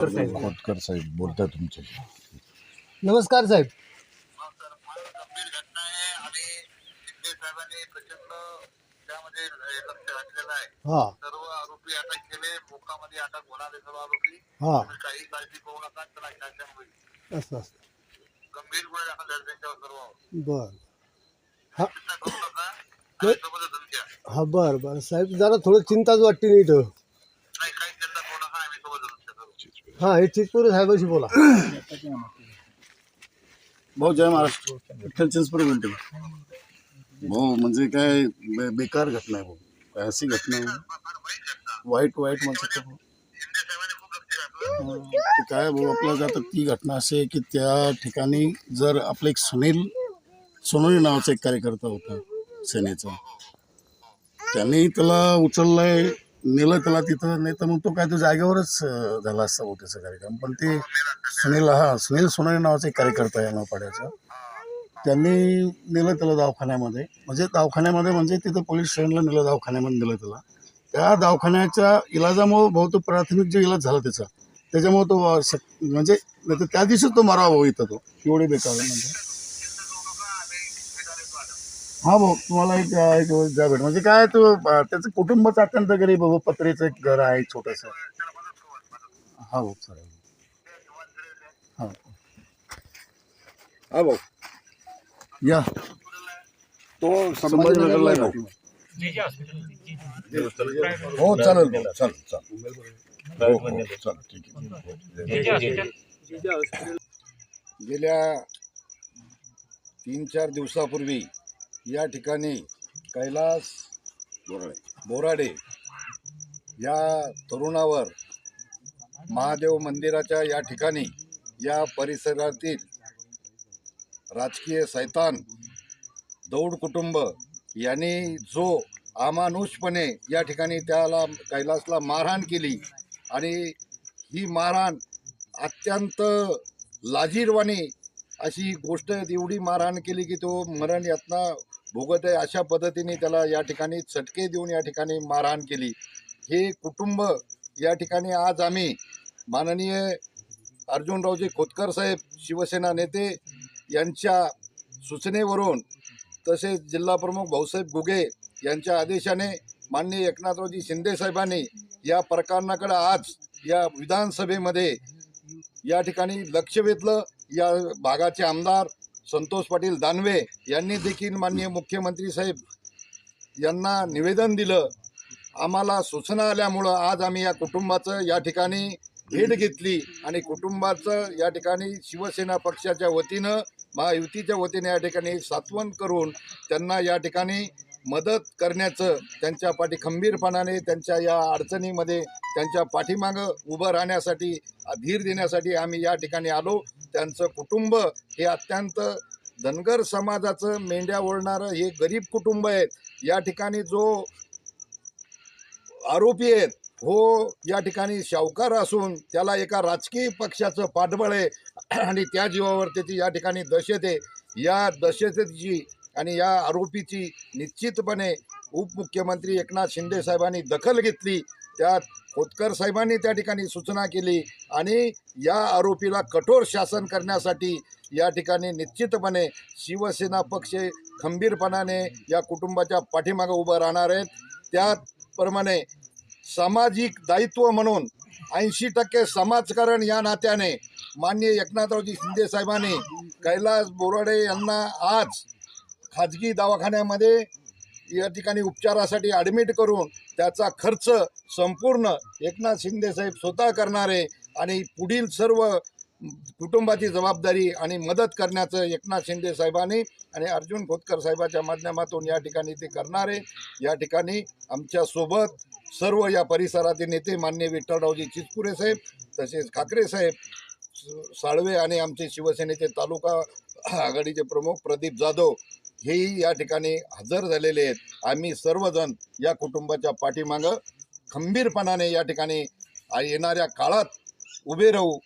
खोतकर साहेब बोलता तुमचे. नमस्कार साहेब. गंभीर घटना आहे आणि शिंदे साहेबांनी प्रचंड त्यामध्ये लक्ष घातलेलं आहे. हा. सर्व आरोपी अटक केले मोकामध्ये अटक होणारे सर्व आरोपी. हा. तुम्ही काही काळजी करू नका त्याला शासन होईल असं असं. गंभीर गुन्हे दाखल झाले त्यांच्यावर सर्व. बर. हा. चिंता करू नका. सोबतच हा बर बर. साहेब जरा थोडं चिंताच वाटते नाही इथं नाही काही चिंता करू नका आम्ही सोबतच तुमच्या सर्व हा हे चितपूर साहेबाशी बोला. भाऊ जय महाराष्ट्र. विठ्ठल चिंचपूर बोलतो भाऊ म्हणजे काय बे- बेकार घटना आहे भाऊ. काय अशी घटना आहे? वाईट वाईट म्हणतात ते भाऊ. काय भाऊ आपला आता ती घटना अशी आहे की त्या ठिकाणी जर आपलं एक सुनील सोनोनी नावाचा एक कार्यकर्ता होता सेनेचा. त्यांनी त्याला उचललंय नेलं त्याला तिथं नाही तर मग तो काय तो जागेवरच झाला असता मोठ्याचा कार्यक्रम. पण ते सुनील हा सुनील सोनोनी नावाचा एक कार्यकर्ता आहे या त्यांनी नेलं त्याला दवाखान्यामध्ये. म्हणजे दवाखान्यामध्ये म्हणजे तिथं पोलीस स्टेशनला नेलं दवाखान्यामध्ये नेलं त्याला. त्या दवाखान्याच्या इलाजामुळं बहुतेक प्राथमिक जो इलाज झाला त्याचा त्याच्यामुळे तो शक- म्हणजे नाही तर त्या दिवशीच तो मरावा इथं तो. एवढे बेकार आहे म्हणजे. हा भाऊ तुम्हाला एक एक वेळ भेट. म्हणजे काय तो अं, त्याचं कुटुंबच अत्यंत गरीब आहे भाऊ पत्रेचं एक घर आहे छोटंसं. हा भाऊ चालेल हा. हा भाऊ. या. तो संभाजीनगरला आहे भाऊ. हो चालेल भाऊ चालेल चालेल. हो हो, हो चालेल ठीक आहे. गेल्या तीन चार दिवसापूर्वी या ठिकाणी कैलास बोराडे. या तरुणावर महादेव मंदिराच्या या ठिकाणी या परिसरातील राजकीय सैतान दौड कुटुंब यांनी जो अमानुषपणे या ठिकाणी त्याला कैलासला मारहाण केली आणि ही मारहाण अत्यंत लाजीरवाणी अशी गोष्ट एवढी मारहाण केली की तो मरण यातना भोगत आहे अशा पद्धतीने त्याला या ठिकाणी चटके देऊन या ठिकाणी मारहाण केली. हे कुटुंब या ठिकाणी आज आम्ही माननीय अर्जुनरावजी खोतकर साहेब शिवसेना नेते यांच्या सूचनेवरून तसेच जिल्हाप्रमुख भाऊसाहेब गुगे यांच्या आदेशाने माननीय एकनाथरावजी शिंदेसाहेबांनी या प्रकरणाकडे आज या विधानसभेमध्ये या ठिकाणी लक्ष वेधलं. या भागाचे आमदार संतोष पाटील दानवे यांनी देखील माननीय मुख्यमंत्री साहेब यांना निवेदन दिलं. आम्हाला सूचना आल्यामुळं आज आम्ही या कुटुंबाचं या ठिकाणी भेट घेतली आणि कुटुंबाचं या ठिकाणी शिवसेना पक्षाच्या वतीनं महायुतीच्या वतीने या ठिकाणी सात्वन करून त्यांना या ठिकाणी मदत करण्याचं त्यांच्या पाठी खंबीरपणाने त्यांच्या या अडचणीमध्ये त्यांच्या पाठीमागं उभं राहण्यासाठी धीर देण्यासाठी आम्ही या ठिकाणी आलो. त्यांचं कुटुंब हे अत्यंत धनगर समाजाचं मेंढ्या ओढणारं हे गरीब कुटुंब आहेत. या ठिकाणी जो आरोपी आहेत हो या ठिकाणी शावकार असून त्याला एका राजकीय पक्षाचं पाठबळ आहे. आणि त्या जीवावर त्याची या ठिकाणी दहशत आहे. या दशेतेची आणि या आरोपीची निश्चितपणे उपमुख्यमंत्री एकनाथ शिंदे साहेबांनी दखल घेतली. त्यात खोतकर साहेबांनी त्या ठिकाणी सूचना केली आणि या आरोपीला कठोर शासन करण्यासाठी या ठिकाणी निश्चितपणे शिवसेना पक्ष खंबीरपणाने या कुटुंबाच्या पाठीमागं उभं राहणार आहेत. त्याचप्रमाणे सामाजिक दायित्व म्हणून ऐंशी टक्के समाजकारण या नात्याने माननीय एकनाथरावजी शिंदे साहेबांनी कैलास बोराडे यांना आज खाजगी दवाखान्यामध्ये या ठिकाणी उपचारासाठी ॲडमिट करून त्याचा खर्च संपूर्ण एकनाथ शिंदे साहेब स्वतः करणारे आणि पुढील सर्व कुटुंबाची जबाबदारी आणि मदत करण्याचं एकनाथ शिंदे साहेबांनी आणि अर्जुन खोतकर साहेबाच्या माध्यमातून या ठिकाणी ते करणारे. या ठिकाणी आमच्यासोबत सर्व या परिसरातील नेते मान्य विठ्ठलरावजी चितपुरे साहेब तसेच खाकरे साहेब स- साळवे आणि आमचे शिवसेनेचे तालुका आघाडीचे प्रमुख प्रदीप जाधव हेही या ठिकाणी हजर झालेले आहेत. आम्ही सर्वजण या कुटुंबाच्या पाठीमागं खंबीरपणाने या ठिकाणी येणाऱ्या काळात उभे राहू